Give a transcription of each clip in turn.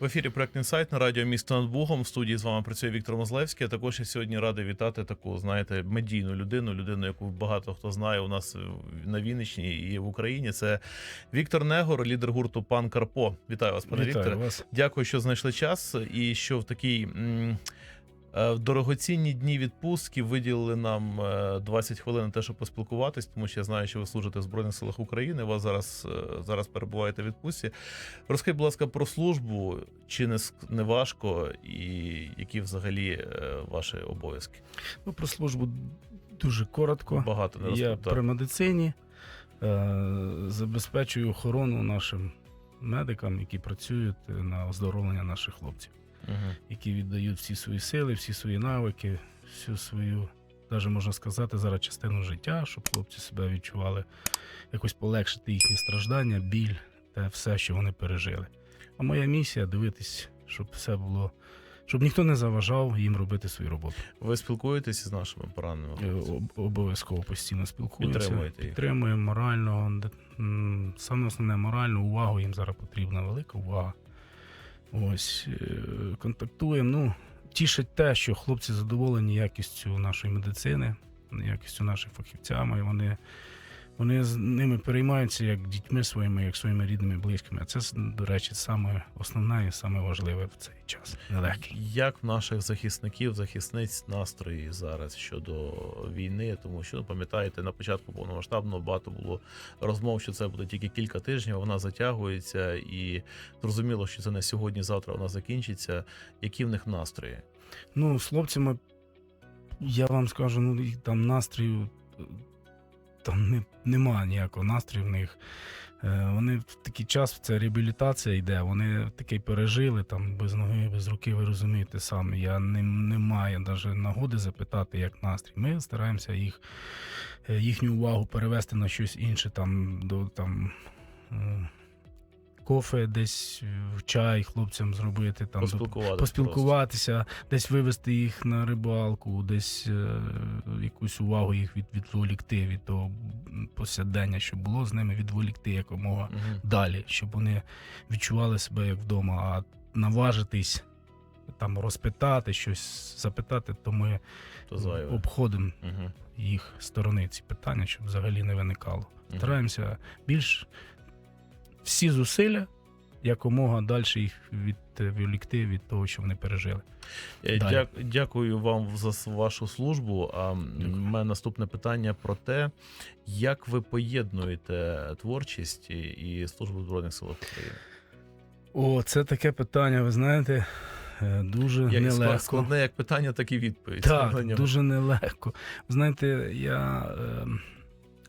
В ефірі проект «Інсайт» на радіо місто над Богом. В студії з вами працює Віктор Мозлевський. А також я сьогодні радий вітати таку, знаєте, медійну людину, людину, яку багато хто знає у нас на Вінниччині і в Україні. Це Віктор Негор, лідер гурту Пан Карпо. Вітаю вас, пане Віктор. Вікторе. Дякую, що знайшли час, і що в такій в дорогоцінні дні відпустки виділили нам е, 20 хвилин на те, щоб поспілкуватись, тому що я знаю, що ви служите в Збройних силах України. Вас зараз, е, зараз перебуваєте в відпустці. Розкажіть, будь ласка, про службу, чи не, не важко, і які взагалі е, ваші обов'язки? Ну, про службу дуже коротко. Багато не Я при медицині е, забезпечую охорону нашим медикам, які працюють на оздоровлення наших хлопців, Мгм. які віддають всі свої сили, всі свої навики, всю свою, навіть можна сказати, зараз частину життя, щоб хлопці себе відчували, якось полегшити їхні страждання, біль та все, що вони пережили. А моя місія дивитись, щоб все було, щоб ніхто не заважав їм робити свою роботу. Ви спілкуєтеся з нашими пораненими? Е, Обов'язково постійно спілкуємося. Підтримуєте їх? Підтримуємо морально. Саме основне моральну увагу їм зараз потрібна велика увага. Ось е, контактуємо. Ну, тішить те, що хлопці задоволені якістю нашої медицини, якістю наших фахівцями. Вони, вони з ними переймаються як дітьми своїми, як своїми рідними, близькими. А це, до речі, саме основне і саме важливе в цей час. Нелегкий. Як в наших захисників, захисниць настрої зараз щодо війни? Тому що ну, пам'ятаєте, на початку повномасштабного багато було розмов, що це буде тільки кілька тижнів. Вона затягується, і зрозуміло, що це не сьогодні-завтра вона закінчиться. Які в них настрої? Ну, з хлопцями, я вам скажу, ну там настрою там не, нема ніякого настрою в них. Е, Вони в такий час, це реабілітація йде, вони такий пережили там без ноги, без руки, ви розумієте самі. Я не, не маю навіть нагоди запитати, як настрій. Ми стараємося їх, е, їхню увагу перевести на щось інше, там, до там. Е, Кофе десь в чай хлопцям зробити, там Поспілкуватися. поспілкуватися, десь вивести їх на рибалку, десь е, якусь увагу їх від, відволікти від того посядення, що було з ними, відволікти якомога Угу. далі, щоб вони відчували себе як вдома, а наважитись там розпитати щось, запитати, то ми То обходимо Угу. їх сторони ці питання, щоб взагалі не виникало. Стараємося більш всі зусилля якомога далі їх відволікти від того, що вони пережили. Е, Дя- Дякую вам за вашу службу. А Дякую. в мене наступне питання про те, як ви поєднуєте творчість і- службу в Збройних силах України? О, це таке питання, ви знаєте, е, дуже Як нелегко. складне як питання, так і відповідь. Так, дуже нелегко. Знаєте, я. Е,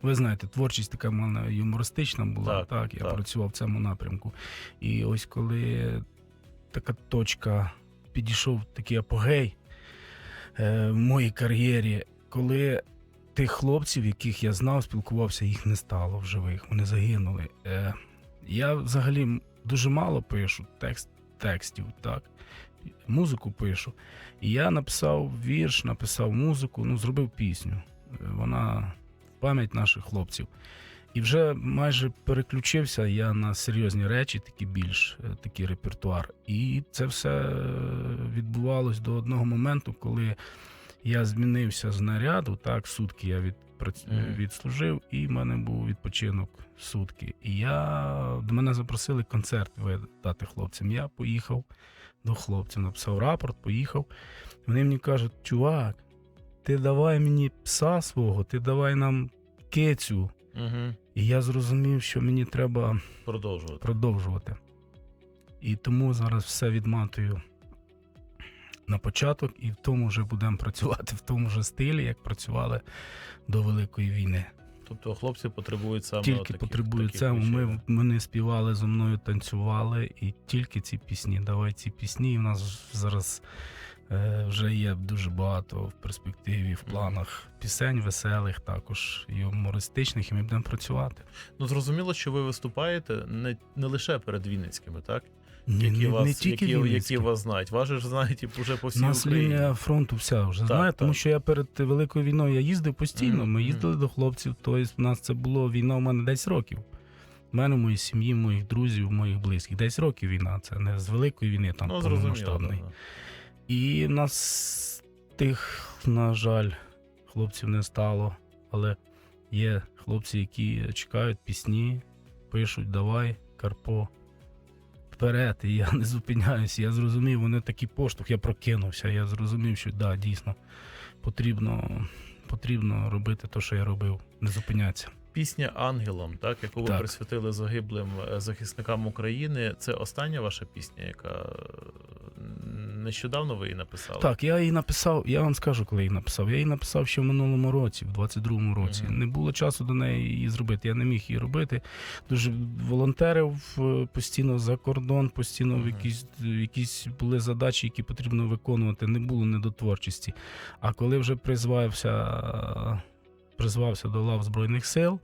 ви знаєте, творчість така в мене юмористична була. Так, Так, я так. працював в цьому напрямку. І ось коли така точка підійшов такий апогей е, в моїй кар'єрі, коли тих хлопців, яких я знав, спілкувався, їх не стало в живих, вони загинули. Е, я взагалі дуже мало пишу текст, текстів, так. Музику пишу. І я написав вірш, написав музику, ну, зробив пісню. Е, Вона пам'ять наших хлопців. І вже майже переключився я на серйозні речі, такі більш е, такий репертуар. І це все е, відбувалось до одного моменту, коли я змінився з наряду, так, сутки я. Мгм. відслужив, і в мене був відпочинок сутки. І я до мене запросили концерт видати хлопцям. Я поїхав до хлопців, написав рапорт, поїхав. Вони мені кажуть, чувак, ти давай мені пса свого, ти давай нам кицю. Угу. І я зрозумів, що мені треба Продовжувати. продовжувати. І тому зараз все відматую на початок, і в тому вже будемо працювати в тому ж стилі, як працювали до Великої війни. Тобто хлопці потребують саме тільки таких- потребують таких речей, Ми, вони співали зі мною, танцювали, і тільки ці пісні. Давай ці пісні. І в нас зараз вже є дуже багато в перспективі, в планах пісень веселих, також і юмористичних, і ми будемо працювати. Ну зрозуміло, що ви виступаєте не, не лише перед Вінницькими, так? Ні, Які, не, вас, не тільки які, які вас знають. Вас же ж знають і вже по всій У нас Україні. лінія фронту вся вже Так, знає, тому що я перед великою війною я їздив постійно. Мгм, Ми мгм. їздили до хлопців. Тобто, у нас це було війна у мене 10 років. в мене, моїй сім'ї, моїх друзів, моїх близьких. 10 років війна, це не з великої війни, там Ну, зрозуміло. повномасштабної. да, да. І нас тих, на жаль, хлопців не стало. Але є хлопці, які чекають пісні, пишуть Давай, Карпо. Вперед, і я не зупиняюся. Я зрозумів, вони такий поштовх, я прокинувся. Я зрозумів, що да, дійсно потрібно, потрібно робити те, що я робив, не зупинятися. Пісня Ангелам, так, яку ви Так. присвятили загиблим е, захисникам України. Це остання ваша пісня, яка нещодавно ви її написали. Так, я її написав, я вам скажу, коли її написав. Я її написав ще в минулому році, в 22-му році. Мгм. Не було часу до неї її зробити. Я не міг її робити. Дуже волонтерив е, постійно за кордон, постійно в якісь, якісь були задачі, які потрібно виконувати. Не було не до творчості. А коли вже призвався, призвався до лав Збройних сил,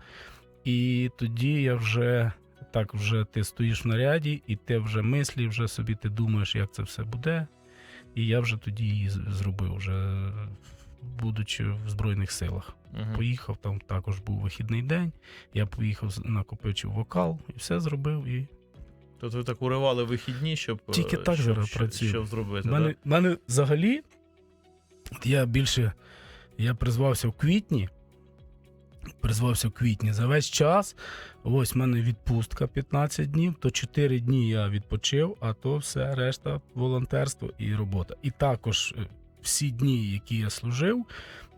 і тоді я вже. Так, вже ти стоїш в наряді, і ти вже мислі, вже собі ти думаєш, як це все буде. І я вже тоді її зробив, вже будучи в Збройних силах. Мгм. Поїхав, там також був вихідний день. Я поїхав, накопичив вокал і все зробив. І Тобто ви так уривали вихідні, щоб е, Тільки так щоб, зараз працюю. щоб зробити. У мене, да? мене взагалі я більше я призвався в квітні. Призвався в квітні. За весь час. Ось в мене відпустка 15 днів, то 4 дні я відпочив, а то все решта волонтерство і робота. І також е, всі дні, які я служив,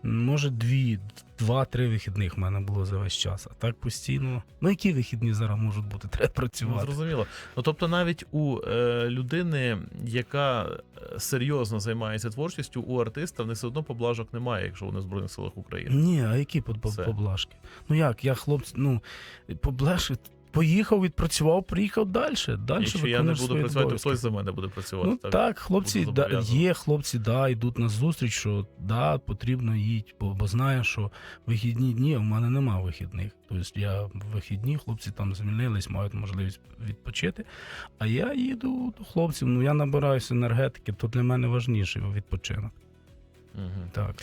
може, дві, два-три вихідних в мене було за весь час. А так постійно. Ну, які вихідні зараз можуть бути? Треба Ну, працювати. зрозуміло. Ну тобто, навіть у е, людини, яка е, серйозно займається творчістю, у артиста в них все одно поблажок немає, якщо вони в Збройних силах України. Ні, а які под- поблажки? Ну як, я хлопці, ну, поблажки, поїхав, відпрацював, приїхав далі. Далі Якщо я не буду працювати, хтось за мене буде працювати. Ну так, хлопці да, є хлопці, да, йдуть на зустріч, що да, потрібно їдь, бо, бо знаю, що вихідні дні, в мене нема вихідних. Тобто я в вихідні, хлопці там звільнились, мають можливість відпочити. А я їду до хлопців, ну я набираюся енергетики, то для мене важніший відпочинок. Угу. Так.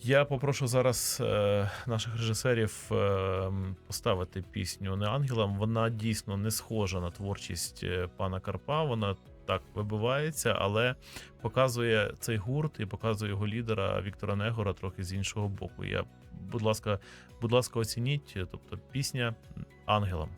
Я попрошу зараз е, наших режисерів е, поставити пісню не ангелам. Вона дійсно не схожа на творчість е, пана Карпа. Вона так вибивається, але показує цей гурт і показує його лідера Віктора Негора трохи з іншого боку. Я, будь ласка, будь ласка, оцініть. Тобто пісня ангелам.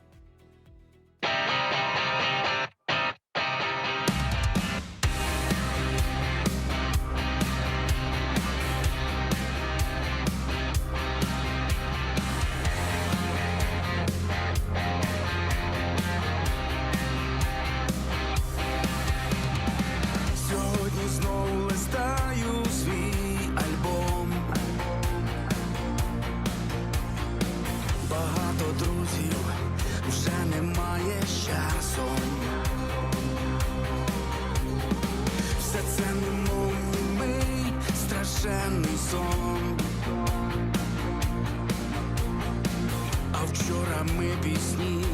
Страшенний сон. А вчора ми пісні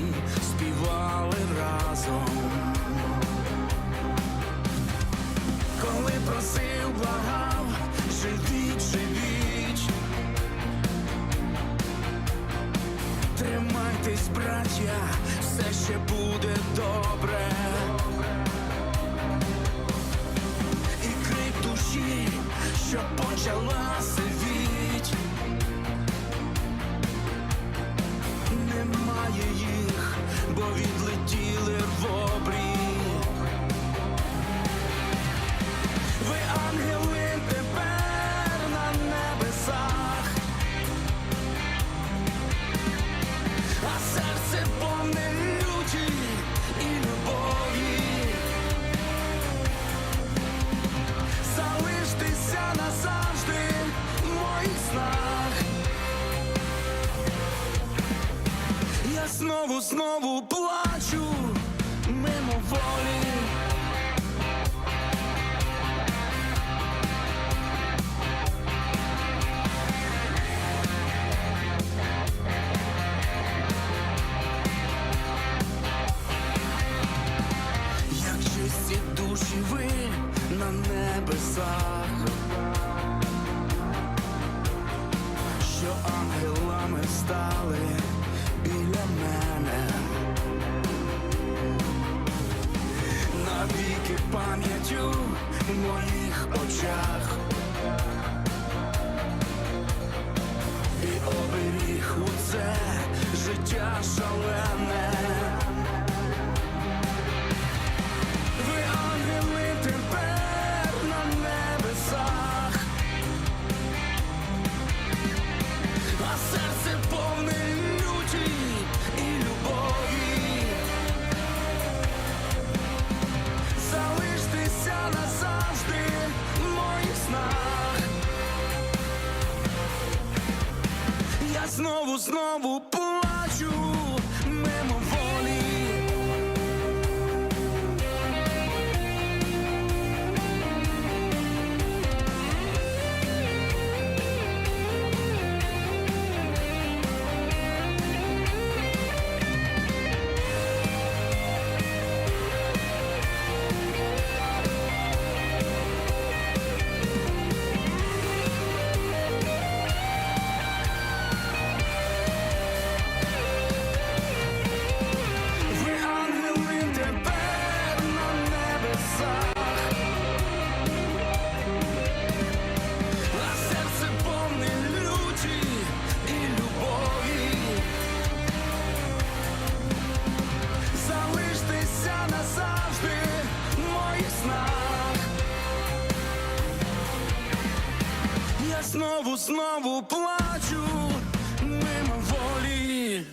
співали разом. Коли просив, благав, живіть, живіть. Тримайтесь, браття, все ще буде добре. І крик душі, що почала знову, знову плачу мимоволі.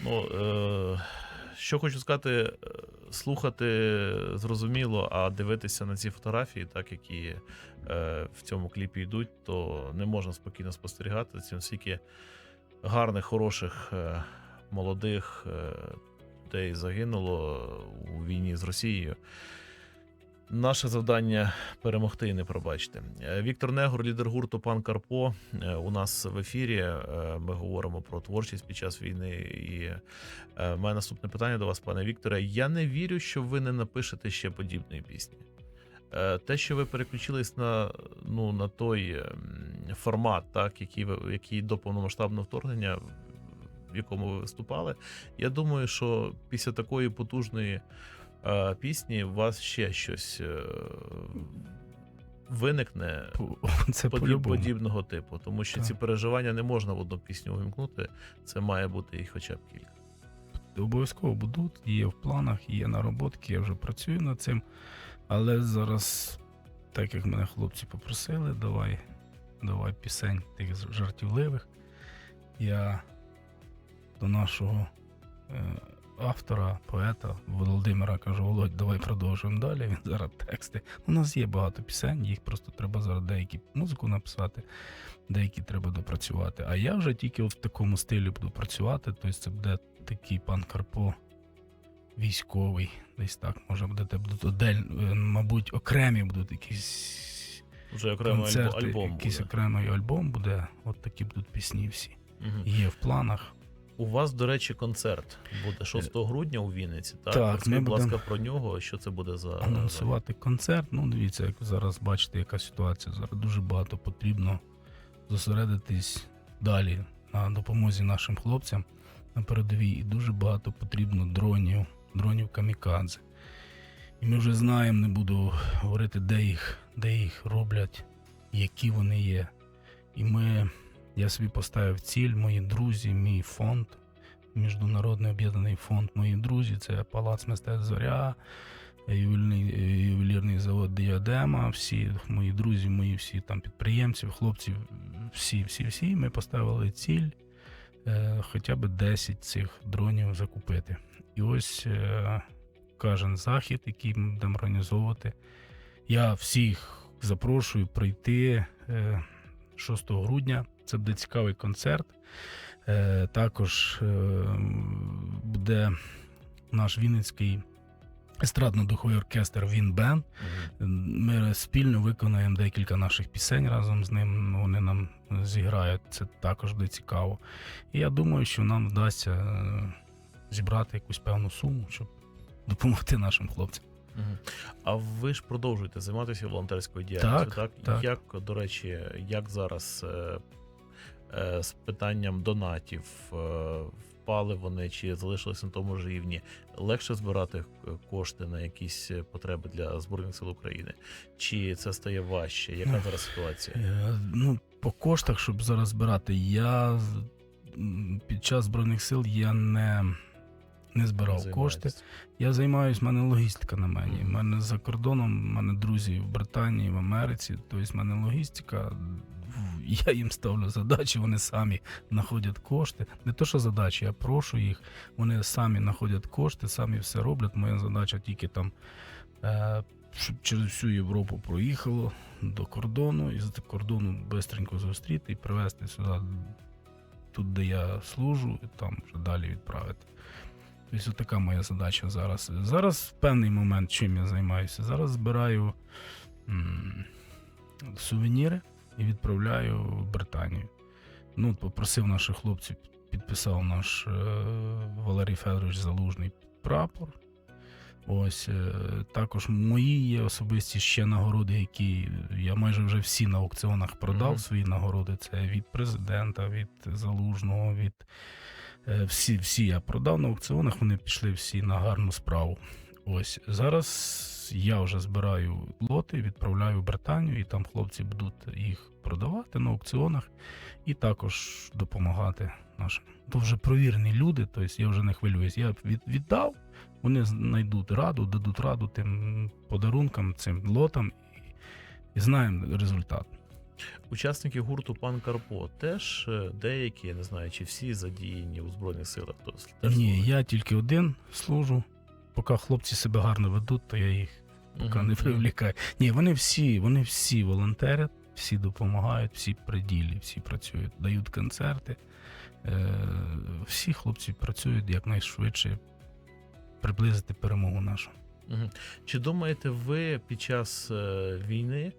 Ну, е, що хочу сказати, е, слухати зрозуміло, а дивитися на ці фотографії, так які е, в цьому кліпі йдуть, то не можна спокійно спостерігати. Цим стільки гарних, хороших, е, молодих е, людей загинуло у війні з Росією. Наше завдання перемогти і не пробачити. Е, Віктор Негор, лідер гурту Пан Карпо. е, У нас в ефірі. Е, Ми говоримо про творчість під час війни. І в наступне питання до вас, пане Вікторе. Я не вірю, що ви не напишете ще подібної пісні. Те, що ви переключились на, ну, на той ем, формат, так, який, який до повномасштабного вторгнення, в якому ви виступали, я думаю, що після такої потужної пісні у вас ще щось е, виникне Це подіб, подібного типу, тому що Так. ці переживання не можна в одну пісню увімкнути. Це має бути їх хоча б кілька. Обов'язково будуть, є в планах, є нароботки, я вже працюю над цим. Але зараз, так як мене хлопці попросили, давай, давай пісень тих жартівливих. Я до нашого е, автора, поета Володимира кажу: Володь, давай продовжуємо далі. Він зараз тексти. У нас є багато пісень, їх просто треба зараз деякі музику написати, деякі треба допрацювати. А я вже тільки от в такому стилі буду працювати. Тобто це буде такий пан Карпо військовий. Десь так, може буде будуть одель, е, мабуть, окремі будуть якісь Вже окремий концерти, альбом якийсь буде. окремий альбом буде. От такі будуть пісні всі. Мгм. Є в планах. У вас, до речі, концерт буде 6 грудня у Вінниці. Так, Так, Розкажіть, будь ласка, про нього. Що це буде за анонсувати концерт. Ну, дивіться, як зараз бачите, яка ситуація. Зараз дуже багато потрібно зосередитись далі на допомозі нашим хлопцям на передовій. І дуже багато потрібно дронів, дронів камікадзе. І ми вже знаємо, не буду говорити, де їх, де їх роблять, які вони є. І ми, я собі поставив ціль, мої друзі, мій фонд, Міжнародний об'єднаний фонд, мої друзі, це Палац мистецтв Зоря, ювелірний, завод Діадема, всі мої друзі, мої всі там підприємці, хлопці, всі, всі, всі. Ми поставили ціль е, хоча б 10 цих дронів закупити. І ось е, кожен захід, який ми будемо організовувати. Я всіх запрошую прийти е, 6 грудня. Це буде цікавий концерт. Е, також е, буде наш Вінницький естрадно-духовий оркестр Вінбен. Ми спільно виконаємо декілька наших пісень разом з ним. Вони нам зіграють. Це також буде цікаво. І я думаю, що нам вдасться е, зібрати якусь певну суму, щоб допомогти нашим хлопцям. А ви ж продовжуєте займатися волонтерською діяльністю, так? так. Як, до речі, як зараз е, е, з питанням донатів. Е, Впали вони чи залишилися на тому ж рівні? Легше збирати е, кошти на якісь е, потреби для Збройних сил України? Чи це стає важче? Яка зараз ситуація? Е, Ну, по коштах, щоб зараз збирати, я під час Збройних сил я не, не збирав кошти. Я займаюся, в мене логістика на мені. У мене за кордоном, в мене друзі в Британії, в Америці. Тобто в мене логістика. Я їм ставлю задачі, вони самі знаходять кошти. Не то, що задачі, я прошу їх. Вони самі знаходять кошти, самі все роблять. Моя задача тільки там, е, щоб через всю Європу проїхало до кордону, і з кордону швидко зустріти і привезти сюди, тут, де я служу, і там вже далі відправити. Тобто така моя задача зараз. Зараз в певний момент чим я займаюся. Зараз збираю м, сувеніри і відправляю в Британію. Ну, попросив наших хлопців, підписав наш е, Валерій Федорович Залужний прапор. Ось е, також мої є особисті ще нагороди, які я майже вже всі на аукціонах продав Мгм. свої нагороди. Це від президента, від залужного, від всі, всі я продав на аукціонах. Вони пішли всі на гарну справу. Ось зараз я вже збираю лоти, відправляю в Британію, і там хлопці будуть їх продавати на аукціонах і також допомагати нашим. То вже провірені люди, тобто я вже не хвилююсь. Я віддав, вони знайдуть раду, дадуть раду тим подарункам, цим лотам і знаємо результат. Учасники гурту Пан Карпо теж е, деякі, я не знаю, чи всі задіяні у Збройних силах. То теж Ні, служать? я тільки один служу. Поки хлопці себе гарно ведуть, то я їх поки не привлікаю. Ні, вони всі, вони всі волонтерять, всі допомагають, всі при ділі, всі працюють, дають концерти. Е, всі хлопці працюють якнайшвидше приблизити перемогу нашу. Чи думаєте ви під час е, війни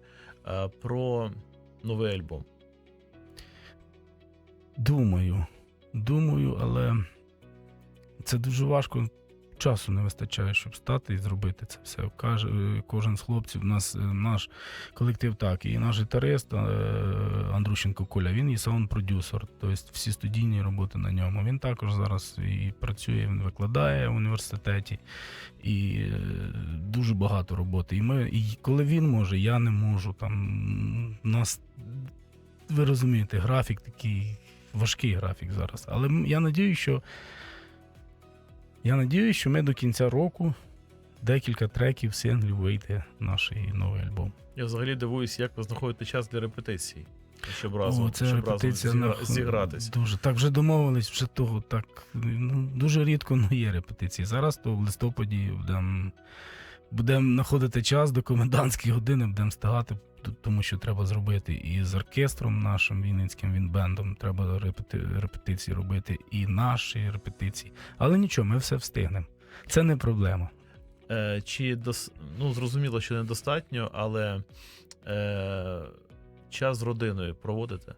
е, про новий альбом? Думаю, думаю, але це дуже важко. Часу не вистачає, щоб стати і зробити це все. Е, кожен з хлопців, нас е, наш колектив так, і наш гітарист е, Андрущенко Коля, він і саунд-продюсер, тобто всі студійні роботи на ньому. Він також зараз і працює, він викладає в університеті, і дуже багато роботи. І ми, і коли він може, я не можу. Там нас, ви розумієте, графік такий важкий графік зараз. Але я надію, що я надіюсь, що ми до кінця року декілька треків, синглів вийде наш новий альбом. Я взагалі дивуюсь, як ви знаходите час для репетицій, щоб разом, О, це щоб репетиція разом на зігра- зігратись. Дуже так вже домовились, вже того так. Ну, дуже рідко ну, є репетиції. Зараз то в листопаді будемо знаходити час до комендантської години, будемо встигати, тому що треба зробити і з оркестром нашим вінницьким вінбендом. Треба репети, репетиції робити, і наші репетиції. Але нічого, ми все встигнемо. Це не проблема. Е, чи дос... ну, зрозуміло, що недостатньо, але е, час з родиною проводите?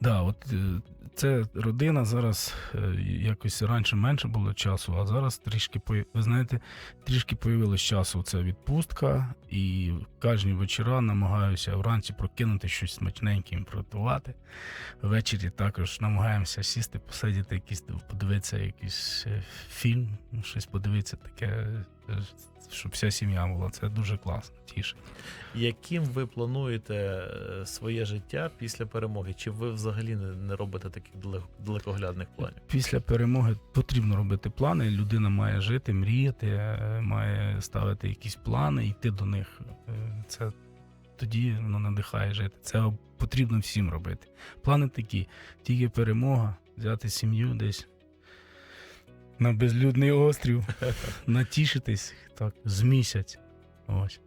Да, от е, це родина зараз е, якось раніше менше було часу, а зараз трішки ви знаєте, трішки появилось часу. Це відпустка, і кожні вечора намагаюся вранці прокинути щось смачненьке їм приготувати. Ввечері також намагаємося сісти, посидіти, якийсь подивитися якийсь е, фільм, щось подивитися таке, щоб вся сім'я була. Це дуже класно, тішить. Яким ви плануєте е, своє життя після перемоги? Чи ви взагалі не, робите таких далекоглядних планів? Після перемоги потрібно робити плани. Людина має жити, мріяти, е, має ставити якісь плани, йти до них. Е, Це тоді воно надихає жити. Це потрібно всім робити. Плани такі: тільки перемога, взяти сім'ю десь на безлюдний острів, натішитись так, з місяць. Ось.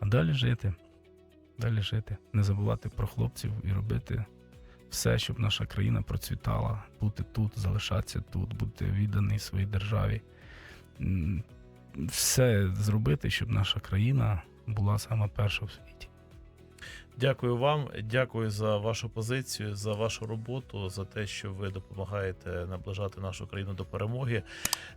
А далі жити. Далі жити. Не забувати про хлопців і робити все, щоб наша країна процвітала, бути тут, залишатися тут, бути відданий своїй державі. Все зробити, щоб наша країна була саме перша в світі. Дякую вам, дякую за вашу позицію, за вашу роботу, за те, що ви допомагаєте наближати нашу країну до перемоги.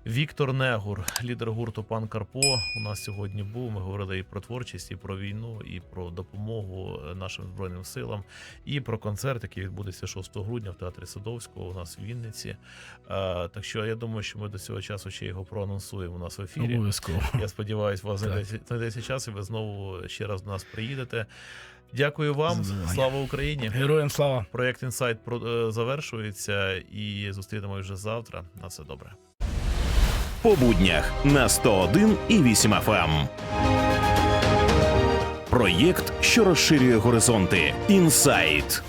Віктор Негур, лідер гурту Пан Карпо, у нас сьогодні був. Ми говорили і про творчість, і про війну, і про допомогу нашим збройним силам, і про концерт, який відбудеться 6 грудня в театрі Садовського у нас в Вінниці. Е, Так що я думаю, що ми до цього часу ще його проанонсуємо у нас в ефірі. Обов'язково. Я сподіваюся, у вас знайдеться час, і ви знову ще раз до нас приїдете. Дякую вам, слава Україні! Героям слава! Проєкт інсайт про- е, завершується і зустрінемось вже завтра. На все добре. по буднях на 101 і 8 FM. Проєкт, що розширює горизонти. Інсайт.